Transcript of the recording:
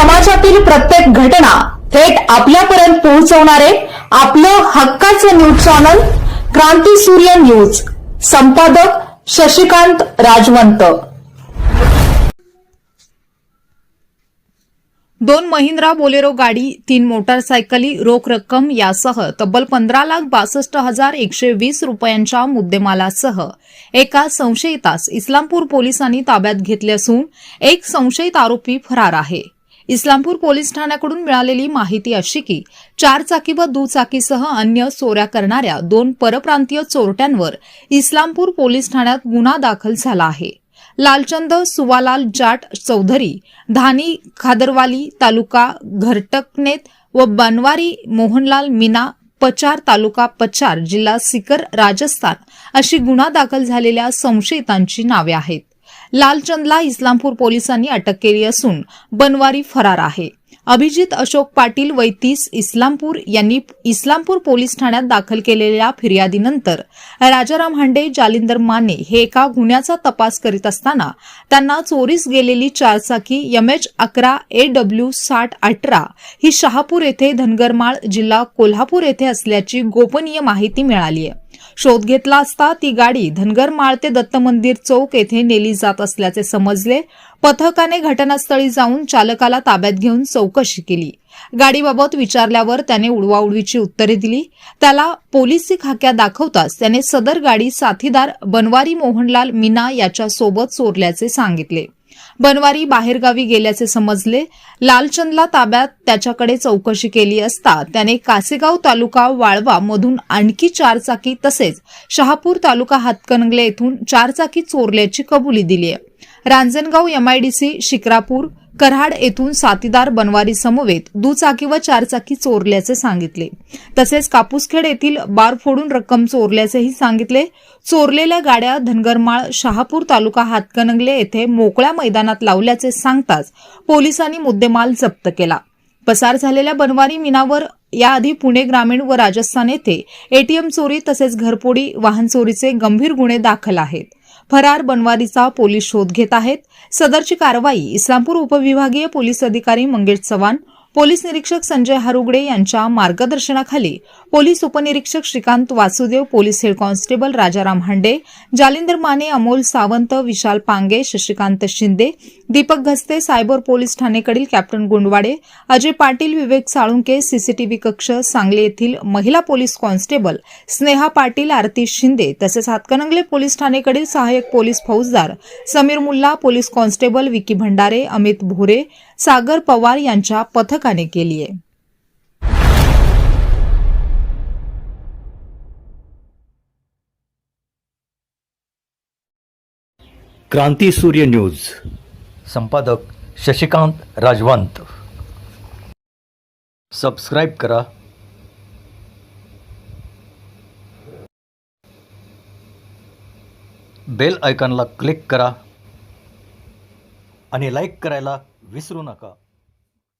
समाजातील प्रत्येक घटना थेट आपल्यापर्यंत पोहोचवणारे आपलं हक्काचं न्यूज चॅनल क्रांती सूर्य न्यूज. संपादक शशिकांत राजवंत. दोन महिंद्रा बोलेरो गाडी तीन मोटारसायकली रोख रक्कम यासह तब्बल पंधरा लाख बासष्ट हजार एकशे वीस रुपयांच्या मुद्देमालासह एका संशयितास इस्लामपूर पोलिसांनी ताब्यात घेतले असून एक संशयित आरोपी फरार आहे. इस्लामपूर पोलीस ठाण्याकडून मिळालेली माहिती अशी की चारचाकी व दुचाकीसह अन्य चोऱ्या करणाऱ्या दोन परप्रांतीय चोरट्यांवर इस्लामपूर पोलीस ठाण्यात गुन्हा दाखल झाला आहे. लालचंद सुवालाल जाट चौधरी धानी खादरवाली तालुका घरटकनेत व बनवारी मोहनलाल मीना पचार तालुका पचार जिल्हा सिकर राजस्थान अशी गुन्हा दाखल झालेल्या संशयितांची नावे आहेत. लालचंदला इस्लामपूर पोलिसांनी अटक केली असून बनवारी फरार आहे. अभिजित अशोक पाटील वैतीस इस्लामपूर यांनी इस्लामपूर पोलीस ठाण्यात दाखल केलेल्या फिर्यादीनंतर राजाराम हांडे जालिंदर माने हे एका गुन्ह्याचा तपास करीत असताना त्यांना चोरीस गेलेली चारचाकी एमएच अकरा ए डब्ल्यू साठ अठरा ही शहापूर येथे धनगरमाळ जिल्हा कोल्हापूर येथे असल्याची गोपनीय माहिती मिळाली आहे शोध घेतला असता ती गाडी धनगरमाळ ते दत्त मंदिर चौक येथे नेली जात असल्याचे समजले. पथकाने घटनास्थळी जाऊन चालकाला ताब्यात घेऊन चौकशी केली. गाडीबाबत विचारल्यावर त्याने उडवाउडवीची उत्तरे दिली. त्याला पोलिसी खाक्या दाखवताच त्याने सदर गाडी साथीदार बनवारी मोहनलाल मीना याच्यासोबत चोरल्याचे सांगितले. बनवारी बाहेरगावी गेल्याचे समजले. लालचंदला ताब्यात त्याच्याकडे चौकशी केली असता त्याने कासेगाव तालुका वाळवा मधून आणखी चारचाकी तसेच शहापूर तालुका हातकणंगले येथून चारचाकी चोरल्याची कबुली दिली आहे रांजणगाव एमआयडीसी शिक्रापूर कराड येथून साथीदार बनवारी समवेत दुचाकी व चारचाकी चोरल्याचे सांगितले. तसेच कापूसखेड येथील बार फोडून रक्कम चोरल्याचेही सांगितले. चोरलेल्या गाड्या धनगरमाळ शहापूर तालुका हातकणंगले येथे मोकळ्या मैदानात लावल्याचे सांगताच पोलिसांनी मुद्देमाल जप्त केला. पसार झालेल्या बनवारी मीनावर याआधी पुणे ग्रामीण व राजस्थान येथे एटीएम चोरी तसेच घरपोडी वाहन चोरीचे गंभीर गुन्हे दाखल आहेत. फरार बनवारीचा पोलीस शोध घेत आहेत. सदरची कारवाई इस्लामपूर उपविभागीय पोलीस अधिकारी मंगेश चव्हाण पोलीस निरीक्षक संजय हारुगडे यांच्या मार्गदर्शनाखाली पोलीस उपनिरीक्षक Shrikant Vasudev police head constable Rajaram Hande Jalindar Mane Amol Sawant Vishal Pange Shashikant Shinde Deepak Ghaste cyber police ठाणेकडील captain Gundwade Ajay Patil Vivek Salunke CCTV कक्ष सांगली येथील महिला पोलीस कॉन्स्टेबल स्नेहा पाटील आरती शिंदे तसेच हातकणंगले पोलीस ठाणेकडील सहाय्यक पोलीस फौजदार समीर मुल्ला पोलीस कॉन्स्टेबल विकी भंडारे अमित भोरे सागर पवार यांच्या पथकाने केली आहे. क्रांती सूर्य न्यूज. संपादक शशिकांत राजवंत. सबस्क्राईब करा. बेल आयकॉनला क्लिक करा. आणि लाईक करायला विसरू नका.